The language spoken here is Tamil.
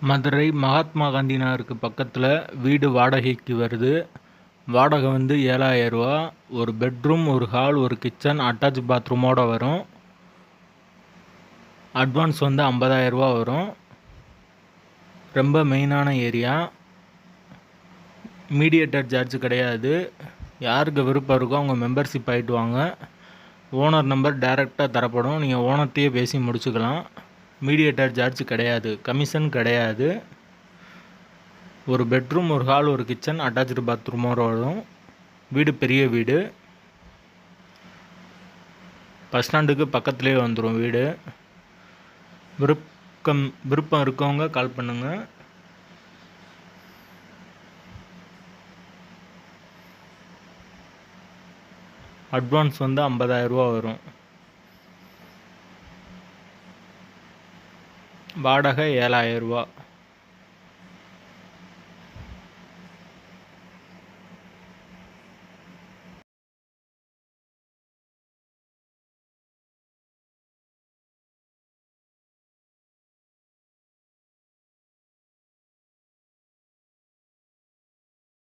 மதுரை மகாத்மா காந்தி நகருக்கு பக்கத்தில் வீடு வாடகைக்கு வருது. வாடகை வந்து ஏழாயிரரூவா ஒரு பெட்ரூம் ஒரு ஹால் ஒரு கிச்சன் அட்டாச் பாத்ரூமோடு வரும். அட்வான்ஸ் வந்து ஐம்பதாயிரரூவா வரும். ரொம்ப மெயினான ஏரியா. மீடியேட்டர் சார்ஜ் கிடையாது. யாருக்கு விருப்பம் இருக்கோ அவங்க மெம்பர்ஷிப் ஆகிட்டு வாங்க. ஓனர் நம்பர் டைரெக்டாக தரப்படும். நீங்கள் ஓனர்த்தையே பேசி முடிச்சுக்கலாம். மீடியேட்டர் சார்ஜ் கிடையாது கமிஷன் கிடையாது. ஒரு பெட்ரூம் ஒரு ஹால் ஒரு கிச்சன் அட்டாச்சு பாத்ரூமோட வரும் வீடு பெரிய வீடு. பஸ் ஸ்டாண்டுக்கு பக்கத்துலேயே வந்துடும் வீடு. விருப்பம் விருப்பம் இருக்கவங்க கால் பண்ணுங்கள் அட்வான்ஸ் வந்து ஐம்பதாயிரரூவா வரும். வாடகை ஏழாயிரரூவா